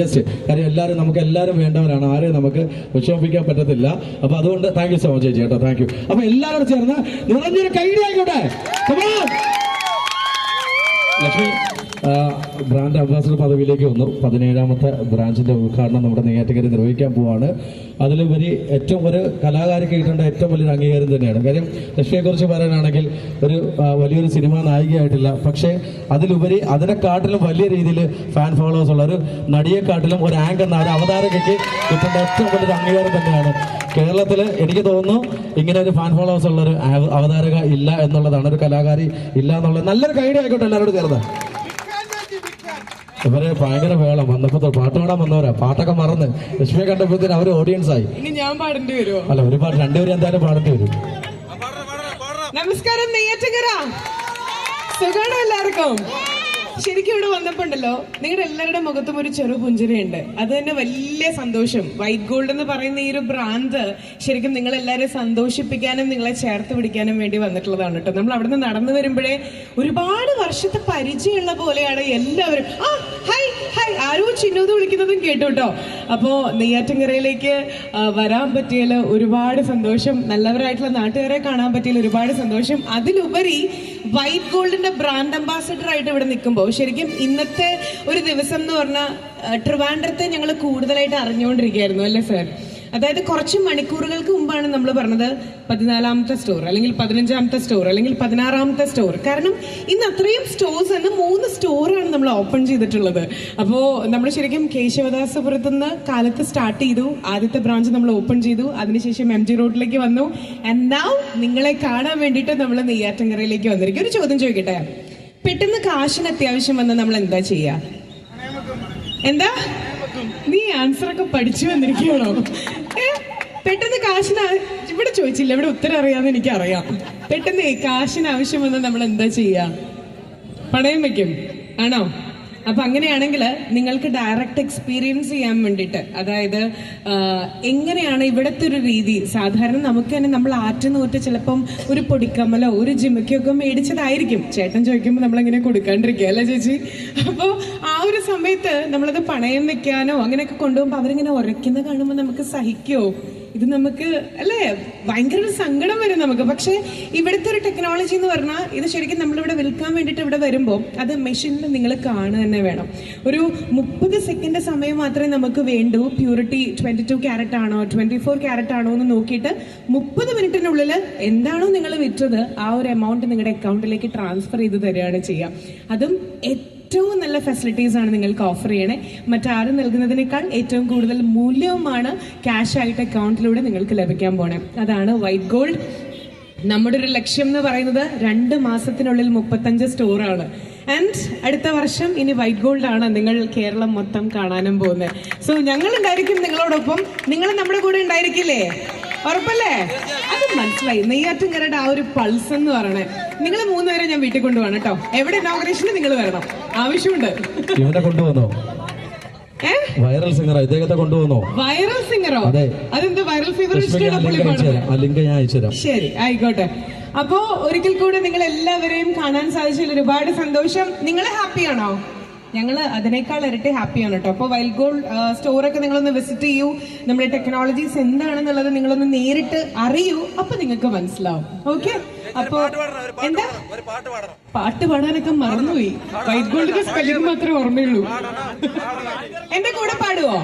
Just കാര്യം എല്ലാവരും നമുക്ക് എല്ലാവരും വേണ്ടവരാണ്. ആരെയും നമുക്ക് വിഷമിപ്പിക്കാൻ പറ്റത്തില്ല. അപ്പൊ അതുകൊണ്ട് താങ്ക് യു സോ മച്ച് ചേച്ചി കേട്ടോ. താങ്ക് യു അപ്പൊ എല്ലാവരും ചേർന്ന് നിറഞ്ഞൊരു കൈഡി ആയിക്കോട്ടെ ലക്ഷ്മി. ബ്രാൻഡ് അംബാസഡർ പദവിയിലേക്ക് വന്നു. പതിനേഴാമത്തെ ബ്രാഞ്ചിന്റെ ഉദ്ഘാടനം നമ്മുടെ നെയ്യാറ്റക്കരി നിർവഹിക്കാൻ പോവാണ്. അതിലുപരി ഏറ്റവും ഒരു കലാകാരിക്ക് കിട്ടേണ്ട ഏറ്റവും വലിയൊരു അംഗീകാരം തന്നെയാണ്. കാര്യം ലക്ഷ്മിയെക്കുറിച്ച് പറയാനാണെങ്കിൽ ഒരു വലിയൊരു സിനിമാ നായികയായിട്ടില്ല. പക്ഷേ അതിലുപരി അതിനെക്കാട്ടിലും വലിയ രീതിയിൽ ഫാൻ ഫോളോവേഴ്സ് ഉള്ള ഒരു നടിയെക്കാട്ടിലും ഒരു ആങ്കർ ഒരു അവതാരകയ്ക്ക് കിട്ടേണ്ട ഏറ്റവും വലിയൊരു അംഗീകാരം തന്നെയാണ്. കേരളത്തിൽ എനിക്ക് തോന്നുന്നു ഇങ്ങനെ ഒരു ഫാൻ ഫോളോവേഴ്സ് ഉള്ള ഒരു അവതാരക ഇല്ല എന്നുള്ളതാണ് ഒരു കലാകാരി ഇല്ല എന്നുള്ളത്. നല്ലൊരു കൈഡി ആയിക്കോട്ടെ എല്ലാവരോടും ചേർന്ന്. ഇവർ ഭയങ്കര വേളം വന്നപ്പോ പാട്ട് പാടാൻ വന്നവരാ. പാട്ടൊക്കെ മറന്ന്. ലക്ഷ്മിയെ കണ്ടപ്പോഴത്തേന് അവർ ഓഡിയൻസ് ആയി. ഇനി ഞാൻ പാടേണ്ടി വരുമോ അല്ല ഒരു പാട്ട് രണ്ടുപേരും എന്തായാലും പാടേണ്ടി വരും. നമസ്കാരം നെയ്യാറ്റങ്കര സുഖമാണോ എല്ലാവർക്കും? ശരിക്കും ഇവിടെ വന്നപ്പോ ഉണ്ടല്ലോ നിങ്ങളുടെ എല്ലാവരുടെ മുഖത്തും ഒരു ചെറു പുഞ്ചിരിയുണ്ട്. അത് തന്നെ വലിയ സന്തോഷം. വൈറ്റ് ഗോൾഡ് എന്ന് പറയുന്ന ഈ ഒരു ഭ്രാന്ത് ശരിക്കും നിങ്ങൾ സന്തോഷിപ്പിക്കാനും നിങ്ങളെ ചേർത്ത് പിടിക്കാനും വേണ്ടി വന്നിട്ടുള്ളതാണ് കേട്ടോ. നമ്മൾ അവിടുന്ന് നടന്നു വരുമ്പോഴേ ഒരുപാട് വർഷത്തെ പരിചയമുള്ള പോലെയാണ് എല്ലാവരും. ആ ഹൈ ഹൈ ആരോ ചിന്നോത് വിളിക്കുന്നതും കേട്ടു കേട്ടോ. അപ്പോ നെയ്യാറ്റിൻകരയിലേക്ക് വരാൻ പറ്റിയാൽ ഒരുപാട് സന്തോഷം. നല്ലവരായിട്ടുള്ള നാട്ടുകാരെ കാണാൻ പറ്റിയാൽ ഒരുപാട് സന്തോഷം. അതിലുപരി വൈറ്റ് ഗോൾഡിന്റെ ബ്രാൻഡ് അംബാസഡർ ആയിട്ട് ഇവിടെ നിൽക്കുമ്പോൾ ശരിക്കും ഇന്നത്തെ ഒരു ദിവസം എന്ന് പറഞ്ഞാൽ ട്രിവാൻഡ്രത്തെ ഞങ്ങൾ കൂടുതലായിട്ട് അറിഞ്ഞുകൊണ്ടിരിക്കുകയായിരുന്നു അല്ലേ സാർ? അതായത് കുറച്ച് മണിക്കൂറുകൾക്ക് മുമ്പാണ് നമ്മൾ പറഞ്ഞത് പതിനാലാമത്തെ സ്റ്റോർ അല്ലെങ്കിൽ പതിനഞ്ചാമത്തെ സ്റ്റോർ അല്ലെങ്കിൽ പതിനാറാമത്തെ സ്റ്റോർ കാരണം ഇന്ന് അത്രയും സ്റ്റോഴ്സ് എന്ന് മൂന്ന് സ്റ്റോറാണ് നമ്മൾ ഓപ്പൺ ചെയ്തിട്ടുള്ളത്. അപ്പോൾ നമ്മൾ ശരിക്കും കേശവദാസപുരത്ത് നിന്ന് കാലത്ത് സ്റ്റാർട്ട് ചെയ്തു. ആദ്യത്തെ ബ്രാഞ്ച് നമ്മൾ ഓപ്പൺ ചെയ്തു. അതിനുശേഷം എം ജി റോഡിലേക്ക് വന്നു. ആൻഡ് നൗ നിങ്ങളെ കാണാൻ വേണ്ടിയിട്ട് നമ്മൾ നെയ്യാറ്റങ്കരയിലേക്ക് വന്നിരിക്കും ഒരു ചോദ്യം ചോദിക്കട്ടെ? പെട്ടെന്ന് കാശിന് അത്യാവശ്യം വന്നാൽ നമ്മൾ എന്താ ചെയ്യുക എന്താ? നീ ആൻസർ ഒക്കെ പഠിച്ചു വന്നിരിക്കുകയാണോ? പെട്ടെന്ന് കാശിന് ഇവിടെ ചോദിച്ചില്ല ഇവിടെ ഉത്തരം അറിയാന്ന് എനിക്ക് അറിയാം പെട്ടെന്ന് കാശിന് ആവശ്യം വന്നാൽ നമ്മൾ എന്താ ചെയ്യാ? പണയം വെക്കും. ആണോ? അപ്പൊ അങ്ങനെയാണെങ്കിൽ നിങ്ങൾക്ക് ഡയറക്റ്റ് എക്സ്പീരിയൻസ് ചെയ്യാൻ വേണ്ടിയിട്ട് അതായത് എങ്ങനെയാണ് ഇവിടുത്തെ ഒരു രീതി? സാധാരണ നമുക്ക് തന്നെ നമ്മൾ ആറ്റുനൂറ്റ് ചിലപ്പം ഒരു പൊടിക്കമ്മലോ ഒരു ജിമിക്കൊക്കെ മേടിച്ചതായിരിക്കും. ചേട്ടൻ ചോദിക്കുമ്പോൾ നമ്മളെങ്ങനെ കൊടുക്കാണ്ടിരിക്കുക അല്ലേ ചേച്ചി? അപ്പോൾ ആ ഒരു സമയത്ത് നമ്മളത് പണയം വെക്കാനോ അങ്ങനെയൊക്കെ കൊണ്ടുപോകുമ്പോൾ അവരിങ്ങനെ ഉരയ്ക്കുന്ന കാണുമ്പോൾ നമുക്ക് സഹിക്കുമോ ഇത് നമുക്ക് അല്ലേ? ഭയങ്കര ഒരു സങ്കടം വരും നമുക്ക്. പക്ഷേ ഇവിടുത്തെ ഒരു ടെക്നോളജി എന്ന് പറഞ്ഞാൽ ഇത് ശരിക്കും നമ്മളിവിടെ വിൽക്കാൻ വേണ്ടിയിട്ട് ഇവിടെ വരുമ്പോൾ അത് മെഷീനിൽ നിങ്ങൾ കാണുക തന്നെ വേണം. ഒരു മുപ്പത് സെക്കൻഡ് സമയം മാത്രമേ നമുക്ക് വേണ്ടൂ. പ്യൂരിറ്റി ട്വന്റി ടു ക്യാരറ്റ് ആണോ ട്വന്റി ഫോർ ക്യാരറ്റ് ആണോ എന്ന് നോക്കിയിട്ട് മുപ്പത് മിനിറ്റിനുള്ളിൽ എന്താണോ നിങ്ങൾ വിറ്റത് ആ ഒരു എമൗണ്ട് നിങ്ങളുടെ അക്കൗണ്ടിലേക്ക് ട്രാൻസ്ഫർ ചെയ്ത് തരികയാണ് ചെയ്യുക. അതും ഏറ്റവും നല്ല ഫെസിലിറ്റീസ് ആണ് നിങ്ങൾക്ക് ഓഫർ ചെയ്യണേ. മറ്റാരും നൽകുന്നതിനേക്കാൾ ഏറ്റവും കൂടുതൽ മൂല്യവുമാണ് ക്യാഷ് ആയിട്ട് അക്കൗണ്ടിലൂടെ നിങ്ങൾക്ക് ലഭിക്കാൻ പോണേ. അതാണ് വൈറ്റ് ഗോൾഡ് നമ്മുടെ ഒരു ലക്ഷ്യം എന്ന് പറയുന്നത് രണ്ട് മാസത്തിനുള്ളിൽ മുപ്പത്തഞ്ച് സ്റ്റോറാണ് ആൻഡ് അടുത്ത വർഷം ഇനി വൈറ്റ് ഗോൾഡ് ആണ് നിങ്ങൾ കേരളം മൊത്തം കാണാനും പോകുന്നത്. സോ ഞങ്ങൾ ഉണ്ടായിരിക്കും നിങ്ങളോടൊപ്പം. നിങ്ങൾ നമ്മുടെ കൂടെ ഉണ്ടായിരിക്കില്ലേ? ഉറപ്പല്ലേ? അത് മനസ്സിലായി. നെയ്യാറ്റിൻകരയുടെ ആ ഒരു പൾസ് എന്ന് പറയണേ. നിങ്ങൾ മൂന്നുപേരെ ഞാൻ വീട്ടിൽ കൊണ്ടുപോകണം കേട്ടോ. എവിടെ ഇനോഗ്രേഷന് നിങ്ങൾ വരണം. ആവശ്യമുണ്ട്. ഇവനെ കൊണ്ടുവന്നോ? വൈറൽ സിംഗർ ഇദ്ദേഹത്തെ കൊണ്ടുവന്നോ? വൈറൽ സിംഗറോ അതെ. അതെന്ത് വൈറൽ ഫീവർ ലിങ്ക് ഞാൻ അയച്ചു തരാം. ശരി ആയിക്കോട്ടെ. അപ്പോ ഒരിക്കൽ കൂടെ നിങ്ങൾ എല്ലാവരെയും കാണാൻ സാധിച്ചതിൽ ഒരുപാട് സന്തോഷം. നിങ്ങൾ ഹാപ്പിയാണോ ഞങ്ങൾ അതിനേക്കാൾ ഇരട്ടി ഹാപ്പിയാണ് കേട്ടോ. അപ്പോൾ വൈൽഡ് ഗോൾഡ് സ്റ്റോറൊക്കെ നിങ്ങളൊന്ന് വിസിറ്റ് ചെയ്യൂ. നമ്മുടെ ടെക്നോളജീസ് എന്താണെന്നുള്ളത് നിങ്ങളൊന്ന് നേരിട്ട് അറിയൂ. അപ്പൊ നിങ്ങൾക്ക് മനസ്സിലാവും. ഓക്കെ അപ്പോ എന്താ? പാട്ട് പാടാനൊക്കെ മറന്നുപോയി. വൈറ്റ് ഗോൾഡിന്റെ സ്പെല്ലിംഗ് മാത്രമേ ഓർമ്മയുള്ളൂ. എന്റെ കൂടെ പാടുവോ?